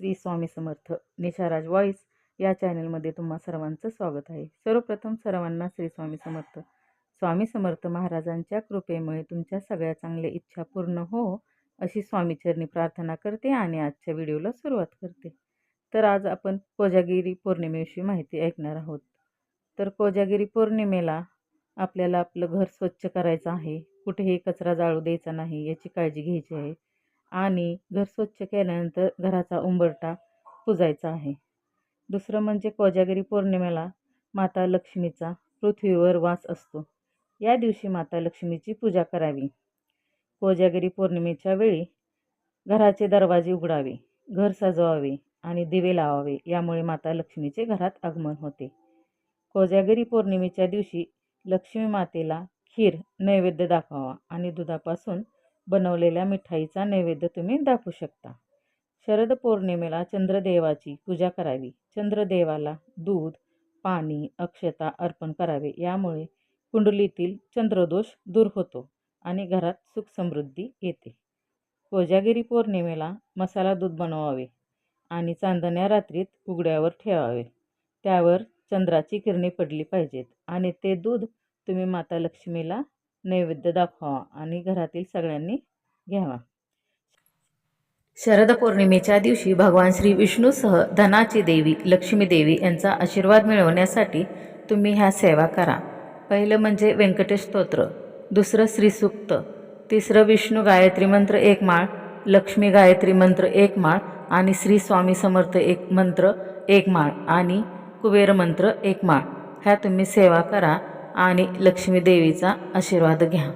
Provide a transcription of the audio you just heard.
Shri Swami Samarth निशाराज voice या चॅनलमध्ये तुम्हा सर्वांचं स्वागत आहे. सर्वप्रथम सर्वांना श्री स्वामी समर्थ. स्वामी समर्थ महाराजांच्या कृपेमुळे तुमच्या सगळ्या चांगल्या इच्छा पूर्ण हो अशी स्वामीचरणी प्रार्थना करते आणि आजच्या व्हिडिओला सुरुवात करते. तर आज आपण कोजागिरी पौर्णिमेविषयी माहिती ऐकणार आहोत. तर कोजागिरी पौर्णिमेला आपल्याला आपलं घर स्वच्छ करायचं आहे. कुठेही कचरा जाळू द्यायचा नाही याची काळजी घ्यायची आहे. आणि घर स्वच्छ केल्यानंतर घराचा उंबरटा पुजायचा आहे. दुसरं म्हणजे कोजागिरी पौर्णिमेला माता लक्ष्मीचा पृथ्वीवर वास असतो. या दिवशी माता लक्ष्मीची पूजा करावी. कोजागिरी पौर्णिमेच्या वेळी घराचे दरवाजे उघडावे घर सजवावे आणि दिवे लावावे यामुळे माता लक्ष्मीचे घरात आगमन होते. कोजागिरी पौर्णिमेच्या दिवशी लक्ष्मी मातेला खीर नैवेद्य दाखवावा आणि दुधापासून बनवलेल्या मिठाईचा नैवेद्य तुम्ही दाखवू शकता. शरद पौर्णिमेला चंद्रदेवाची पूजा करावी. चंद्रदेवाला दूध पाणी अक्षता अर्पण करावे. यामुळे कुंडलीतील चंद्रदोष दूर होतो आणि घरात सुख समृद्धी येते. कोजागिरी पौर्णिमेला मसाला दूध बनवावे आणि चांदण्या रात्रीत उघड्यावर ठेवावे. त्यावर चंद्राची किरणे पडली पाहिजेत आणि ते दूध तुम्ही माता लक्ष्मीला नैवेद्य दाखवा आणि घरातील सगळ्यांनी घ्यावा. शरद पौर्णिमेच्या दिवशी भगवान श्री विष्णूसह धनाची देवी लक्ष्मी देवी यांचा आशीर्वाद मिळवण्यासाठी तुम्ही ह्या सेवा करा. पहिलं म्हणजे व्यंकटेश स्तोत्र दुसरं श्रीसूक्त तिसरं विष्णू गायत्री मंत्र एक माळ लक्ष्मी गायत्री मंत्र एक माळ आणि श्री स्वामी समर्थ एक मंत्र एक माळ आणि कुबेर मंत्र एक माळ. ह्या तुम्ही सेवा करा. आणि लक्ष्मी देवीचा आशीर्वाद घ्या.